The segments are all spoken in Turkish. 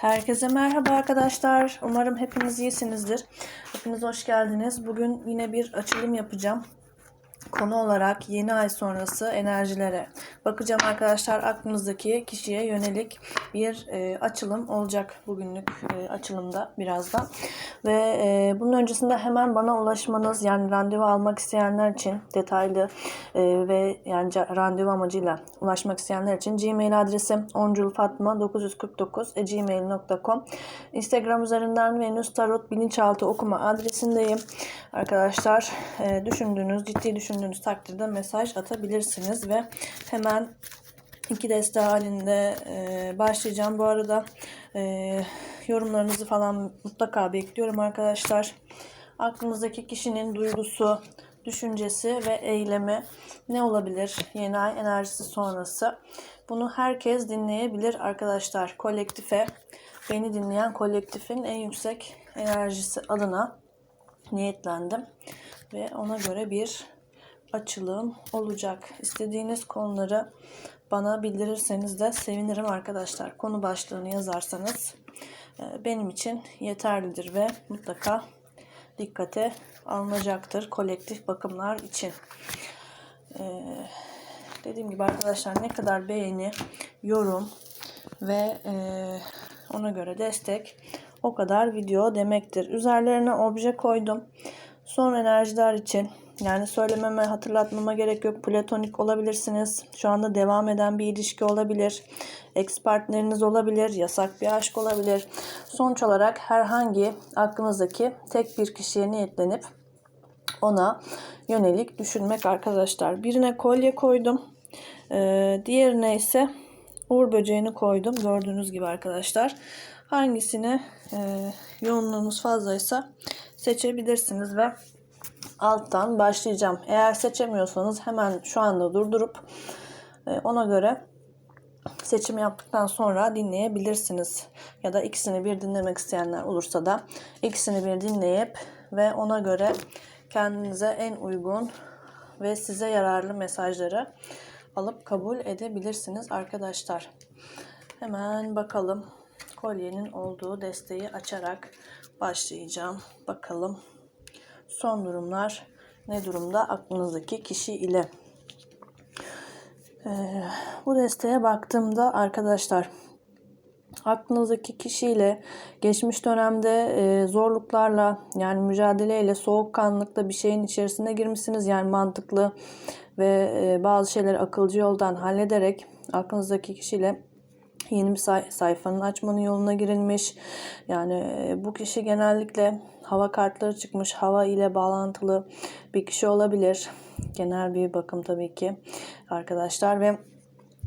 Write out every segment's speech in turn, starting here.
Herkese merhaba arkadaşlar. Umarım hepiniz iyisinizdir. Hepiniz hoş geldiniz. Bugün yine bir açılım yapacağım. Konu olarak yeni ay sonrası enerjilere bakacağım arkadaşlar. Aklınızdaki kişiye yönelik bir e, açılım olacak bugünlük e, açılımda birazdan. Ve e, bunun öncesinde hemen bana ulaşmanız yani randevu almak isteyenler için detaylı e, ve yani randevu amacıyla ulaşmak isteyenler için Gmail adresim onculfatma949 Instagram üzerinden Venüs Tarot bilinçaltı okuma adresindeyim. Arkadaşlar e, düşündüğünüz, ciddi düşündüğünüz takdirde mesaj atabilirsiniz ve hemen iki deste halinde e, başlayacağım. Bu arada e, yorumlarınızı falan mutlaka bekliyorum arkadaşlar. Aklınızdaki kişinin duygusu, düşüncesi ve eylemi ne olabilir yeni ay enerjisi sonrası? Bunu herkes dinleyebilir arkadaşlar. Kolektife, beni dinleyen kolektifin en yüksek enerjisi adına niyetlendim. Ve ona göre bir açılım olacak. İstediğiniz konuları bana bildirirseniz de sevinirim arkadaşlar. Konu başlığını yazarsanız e, benim için yeterlidir ve mutlaka dikkate alınacaktır kolektif bakımlar için. Ee, dediğim gibi arkadaşlar ne kadar beğeni, yorum ve e, ona göre destek o kadar video demektir. Üzerlerine obje koydum. Son enerjiler için yani söylememe, hatırlatmama gerek yok. Platonik olabilirsiniz. Şu anda devam eden bir ilişki olabilir. Ex partneriniz olabilir. Yasak bir aşk olabilir. Sonuç olarak herhangi aklınızdaki tek bir kişiye niyetlenip ona yönelik düşünmek arkadaşlar. Birine kolye koydum. Ee, diğerine ise uğur böceğini koydum. Gördüğünüz gibi arkadaşlar. Hangisini e, yoğunluğunuz fazlaysa seçebilirsiniz ve alttan başlayacağım. Eğer seçemiyorsanız hemen şu anda durdurup e, ona göre seçim yaptıktan sonra dinleyebilirsiniz. Ya da ikisini bir dinlemek isteyenler olursa da ikisini bir dinleyip ve ona göre kendinize en uygun ve size yararlı mesajları alıp kabul edebilirsiniz arkadaşlar. Hemen bakalım kolyenin olduğu desteği açarak başlayacağım. Bakalım son durumlar ne durumda aklınızdaki kişi ile. Ee, bu desteğe baktığımda arkadaşlar aklınızdaki kişiyle geçmiş dönemde e, zorluklarla yani mücadeleyle soğukkanlılıkla bir şeyin içerisine girmişsiniz. Yani mantıklı ve e, bazı şeyleri akılcı yoldan hallederek aklınızdaki kişiyle yeni bir say- sayfanın açmanın yoluna girilmiş. Yani e, bu kişi genellikle hava kartları çıkmış, hava ile bağlantılı bir kişi olabilir. Genel bir bakım tabii ki arkadaşlar ve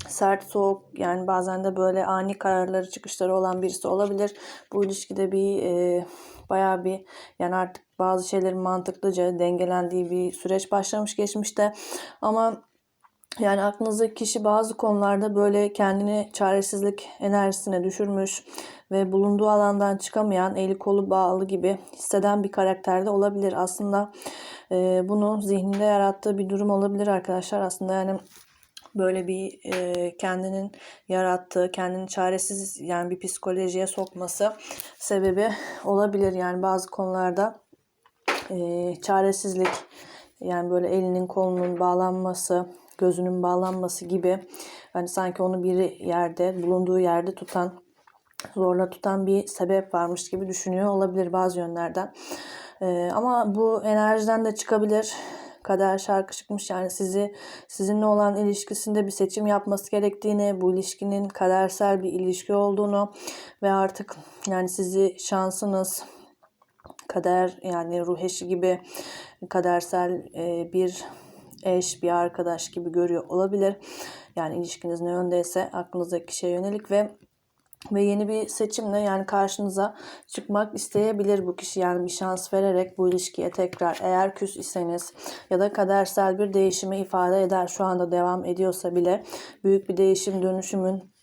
sert soğuk yani bazen de böyle ani kararları çıkışları olan birisi olabilir. Bu ilişkide bir e, bayağı bir yani artık bazı şeylerin mantıklıca dengelendiği bir süreç başlamış geçmişte ama yani aklınızdaki kişi bazı konularda böyle kendini çaresizlik enerjisine düşürmüş ve bulunduğu alandan çıkamayan, eli kolu bağlı gibi hisseden bir karakterde olabilir. Aslında e, bunu zihninde yarattığı bir durum olabilir arkadaşlar. Aslında yani böyle bir e, kendinin yarattığı, kendini çaresiz yani bir psikolojiye sokması sebebi olabilir. Yani bazı konularda e, çaresizlik yani böyle elinin kolunun bağlanması, gözünün bağlanması gibi hani sanki onu bir yerde, bulunduğu yerde tutan, zorla tutan bir sebep varmış gibi düşünüyor olabilir bazı yönlerden. Ee, ama bu enerjiden de çıkabilir. Kader şarkı çıkmış yani sizi sizinle olan ilişkisinde bir seçim yapması gerektiğini, bu ilişkinin kadersel bir ilişki olduğunu ve artık yani sizi şansınız, kader yani ruh eşi gibi kadersel e, bir eş, bir arkadaş gibi görüyor olabilir. Yani ilişkiniz ne yöndeyse aklınızdaki kişiye yönelik ve ve yeni bir seçimle yani karşınıza çıkmak isteyebilir bu kişi. Yani bir şans vererek bu ilişkiye tekrar eğer küs iseniz ya da kadersel bir değişimi ifade eder. Şu anda devam ediyorsa bile büyük bir değişim dönüşümün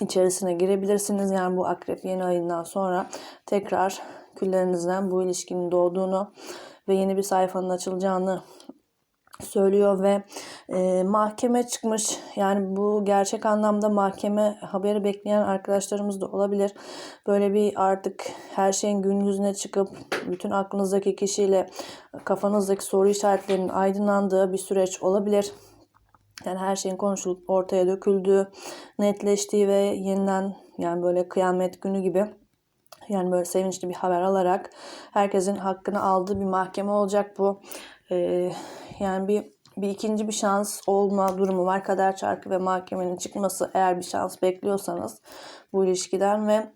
içerisine girebilirsiniz. Yani bu akrep yeni ayından sonra tekrar küllerinizden bu ilişkinin doğduğunu ve yeni bir sayfanın açılacağını söylüyor ve e, mahkeme çıkmış. Yani bu gerçek anlamda mahkeme haberi bekleyen arkadaşlarımız da olabilir. Böyle bir artık her şeyin gün yüzüne çıkıp bütün aklınızdaki kişiyle kafanızdaki soru işaretlerinin aydınlandığı bir süreç olabilir. Yani her şeyin konuşulup ortaya döküldüğü, netleştiği ve yeniden yani böyle kıyamet günü gibi yani böyle sevinçli bir haber alarak herkesin hakkını aldığı bir mahkeme olacak bu. Ee, yani bir bir ikinci bir şans olma durumu var. Kader çarkı ve mahkemenin çıkması eğer bir şans bekliyorsanız bu ilişkiden ve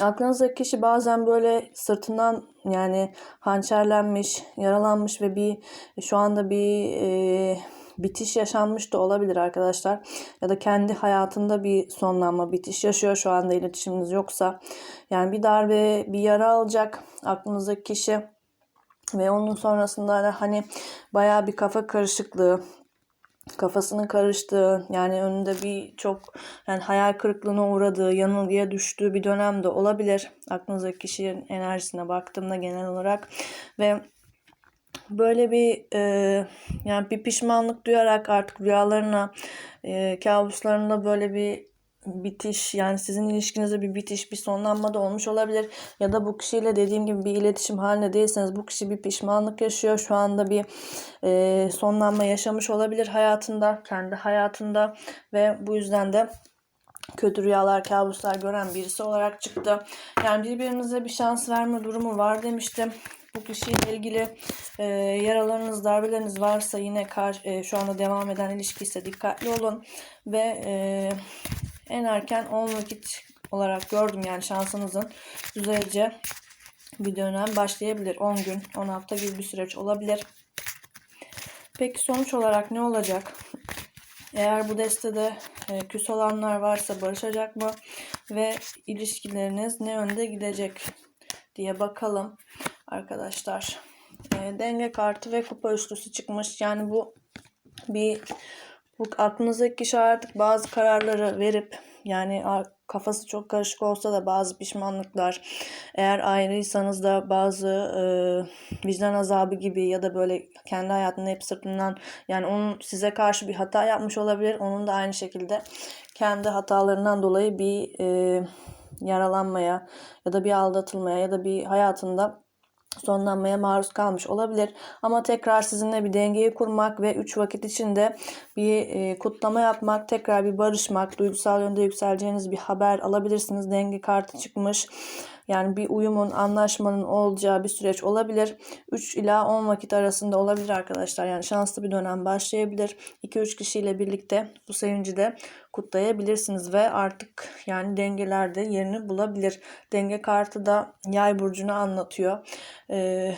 aklınızdaki kişi bazen böyle sırtından yani hançerlenmiş, yaralanmış ve bir şu anda bir e, bitiş yaşanmış da olabilir arkadaşlar. Ya da kendi hayatında bir sonlanma, bitiş yaşıyor şu anda iletişiminiz yoksa. Yani bir darbe, bir yara alacak aklınızdaki kişi. Ve onun sonrasında da hani bayağı bir kafa karışıklığı, kafasının karıştığı yani önünde bir çok yani hayal kırıklığına uğradığı, yanılgıya düştüğü bir dönemde olabilir. Aklınızdaki kişinin enerjisine baktığımda genel olarak ve böyle bir e, yani bir pişmanlık duyarak artık rüyalarına, e, kabuslarında böyle bir bitiş yani sizin ilişkinizde bir bitiş bir sonlanma da olmuş olabilir. Ya da bu kişiyle dediğim gibi bir iletişim haline değilseniz bu kişi bir pişmanlık yaşıyor. Şu anda bir e, sonlanma yaşamış olabilir hayatında kendi hayatında ve bu yüzden de kötü rüyalar, kabuslar gören birisi olarak çıktı. Yani birbirinize bir şans verme durumu var demiştim. Bu kişiyle ilgili e, yaralarınız, darbeleriniz varsa yine kar, e, şu anda devam eden ilişki ise dikkatli olun ve e, en erken 10 vakit olarak gördüm yani şansınızın düzelece bir dönem başlayabilir. 10 gün, 10 hafta gibi bir süreç olabilir. Peki sonuç olarak ne olacak? Eğer bu destede e, küs olanlar varsa barışacak mı? Ve ilişkileriniz ne yönde gidecek diye bakalım arkadaşlar. E, denge kartı ve kupa üçlüsü çıkmış. Yani bu bir bu aklınızdaki kişi artık bazı kararları verip yani kafası çok karışık olsa da bazı pişmanlıklar eğer ayrıysanız da bazı e, vicdan azabı gibi ya da böyle kendi hayatının hep sırtından yani onun size karşı bir hata yapmış olabilir. Onun da aynı şekilde kendi hatalarından dolayı bir e, yaralanmaya ya da bir aldatılmaya ya da bir hayatında sonlanmaya maruz kalmış olabilir. Ama tekrar sizinle bir dengeyi kurmak ve 3 vakit içinde bir e, kutlama yapmak, tekrar bir barışmak, duygusal yönde yükseleceğiniz bir haber alabilirsiniz. Denge kartı çıkmış. Yani bir uyumun, anlaşmanın olacağı bir süreç olabilir. 3 ila 10 vakit arasında olabilir arkadaşlar. Yani şanslı bir dönem başlayabilir. 2-3 kişiyle birlikte bu sevinci de kutlayabilirsiniz ve artık yani dengelerde yerini bulabilir. Denge kartı da yay burcunu anlatıyor. Ee,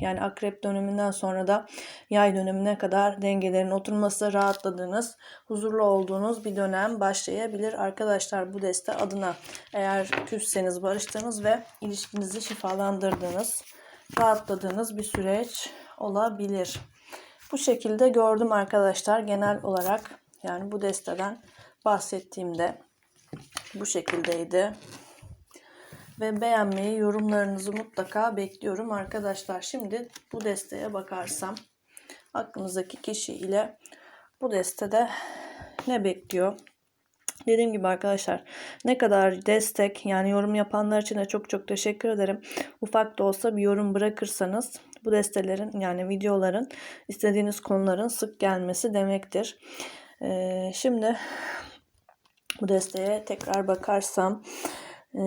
yani akrep döneminden sonra da yay dönemine kadar dengelerin oturması, rahatladığınız, huzurlu olduğunuz bir dönem başlayabilir arkadaşlar bu deste adına. Eğer küsseniz, barıştığınız ve ilişkinizi şifalandırdığınız, rahatladığınız bir süreç olabilir. Bu şekilde gördüm arkadaşlar genel olarak yani bu desteden bahsettiğimde bu şekildeydi. Ve beğenmeyi, yorumlarınızı mutlaka bekliyorum arkadaşlar. Şimdi bu desteye bakarsam aklınızdaki kişi ile bu destede ne bekliyor? Dediğim gibi arkadaşlar ne kadar destek yani yorum yapanlar için de çok çok teşekkür ederim. Ufak da olsa bir yorum bırakırsanız bu destelerin yani videoların istediğiniz konuların sık gelmesi demektir. Ee, şimdi bu desteğe tekrar bakarsam e,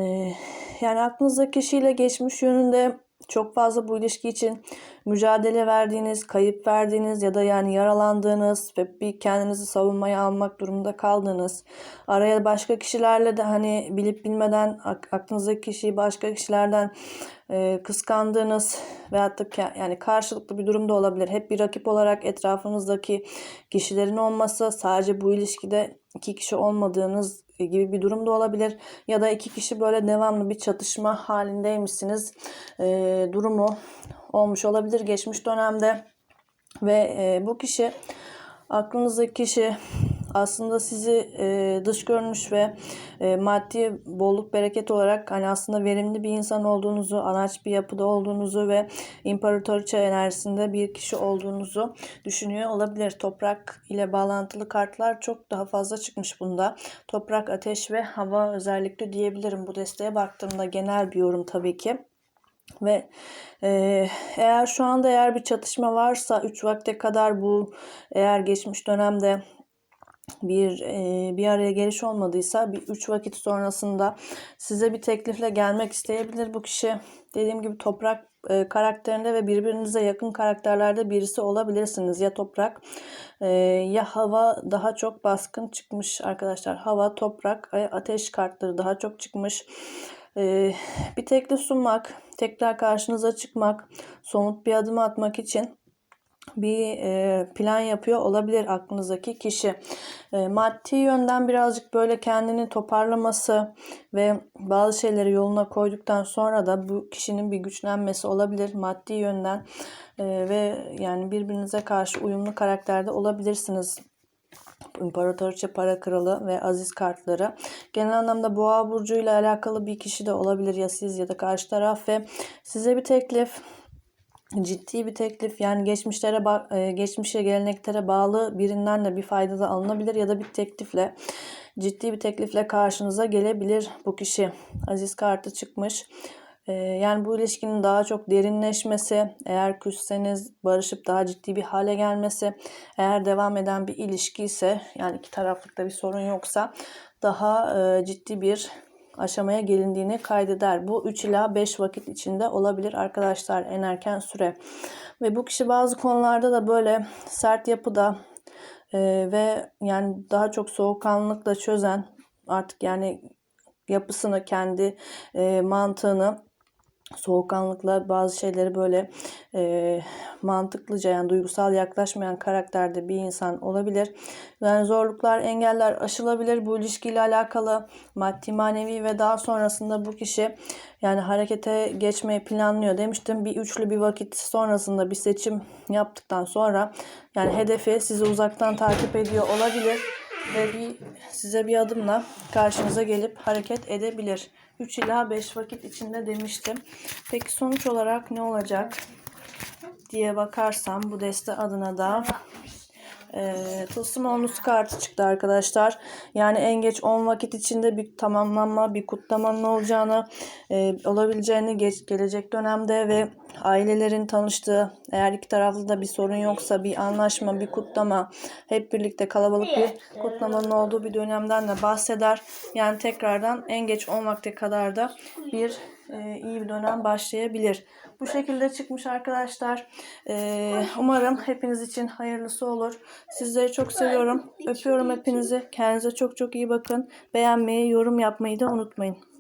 yani aklınızdaki kişiyle geçmiş yönünde çok fazla bu ilişki için mücadele verdiğiniz, kayıp verdiğiniz ya da yani yaralandığınız ve bir kendinizi savunmaya almak durumunda kaldığınız, araya başka kişilerle de hani bilip bilmeden aklınızdaki kişiyi başka kişilerden e, kıskandığınız veyahut da yani karşılıklı bir durumda olabilir. Hep bir rakip olarak etrafınızdaki kişilerin olması sadece bu ilişkide iki kişi olmadığınız gibi bir durum da olabilir. Ya da iki kişi böyle devamlı bir çatışma halindeymişsiniz e, durumu olmuş olabilir geçmiş dönemde. Ve e, bu kişi aklınızdaki kişi aslında sizi e, dış görünüş ve e, maddi bolluk bereket olarak hani aslında verimli bir insan olduğunuzu, anaç bir yapıda olduğunuzu ve imparatoriçe enerjisinde bir kişi olduğunuzu düşünüyor olabilir. Toprak ile bağlantılı kartlar çok daha fazla çıkmış bunda. Toprak, ateş ve hava özellikle diyebilirim bu desteğe baktığımda genel bir yorum tabii ki. Ve e, eğer şu anda eğer bir çatışma varsa 3 vakte kadar bu eğer geçmiş dönemde bir e, bir araya geliş olmadıysa bir 3 vakit sonrasında size bir teklifle gelmek isteyebilir bu kişi. Dediğim gibi toprak e, karakterinde ve birbirinize yakın karakterlerde birisi olabilirsiniz. Ya toprak e, ya hava daha çok baskın çıkmış arkadaşlar. Hava, toprak, e, ateş kartları daha çok çıkmış. E, bir teklif sunmak, tekrar karşınıza çıkmak, somut bir adım atmak için bir e, plan yapıyor olabilir aklınızdaki kişi. E, maddi yönden birazcık böyle kendini toparlaması ve bazı şeyleri yoluna koyduktan sonra da bu kişinin bir güçlenmesi olabilir maddi yönden E, ve yani birbirinize karşı uyumlu karakterde olabilirsiniz. İmparatoriçe para kralı ve aziz kartları. Genel anlamda boğa burcu ile alakalı bir kişi de olabilir ya siz ya da karşı taraf ve size bir teklif ciddi bir teklif yani geçmişlere e, geçmişe geleneklere bağlı birinden de bir fayda da alınabilir ya da bir teklifle ciddi bir teklifle karşınıza gelebilir bu kişi. Aziz kartı çıkmış. E, Yani bu ilişkinin daha çok derinleşmesi, eğer küsseniz barışıp daha ciddi bir hale gelmesi, eğer devam eden bir ilişki ise yani iki taraflıkta bir sorun yoksa daha e, ciddi bir aşamaya gelindiğini kaydeder. Bu 3 ila 5 vakit içinde olabilir arkadaşlar en erken süre. Ve bu kişi bazı konularda da böyle sert yapıda e, ve yani daha çok soğukkanlılıkla çözen artık yani yapısını kendi e, mantığını soğukkanlıkla bazı şeyleri böyle e, mantıklıca yani duygusal yaklaşmayan karakterde bir insan olabilir. Yani zorluklar, engeller aşılabilir bu ilişkiyle alakalı maddi manevi ve daha sonrasında bu kişi yani harekete geçmeyi planlıyor demiştim. Bir üçlü bir vakit sonrasında bir seçim yaptıktan sonra yani hedefi sizi uzaktan takip ediyor olabilir ve bir size bir adımla karşınıza gelip hareket edebilir. 3 ila 5 vakit içinde demiştim. Peki sonuç olarak ne olacak diye bakarsam bu deste adına da e, tılsım onlusu kartı çıktı arkadaşlar. Yani en geç 10 vakit içinde bir tamamlanma, bir kutlamanın olacağını, e, olabileceğini geç, gelecek dönemde ve ailelerin tanıştığı, eğer iki taraflı da bir sorun yoksa bir anlaşma, bir kutlama, hep birlikte kalabalık bir kutlamanın olduğu bir dönemden de bahseder. Yani tekrardan en geç 10 vakte kadar da bir e, iyi bir dönem başlayabilir. Bu şekilde çıkmış arkadaşlar. E, umarım hepiniz için hayırlısı olur. Sizleri çok seviyorum. Öpüyorum hepinizi. Kendinize çok çok iyi bakın. Beğenmeyi, yorum yapmayı da unutmayın.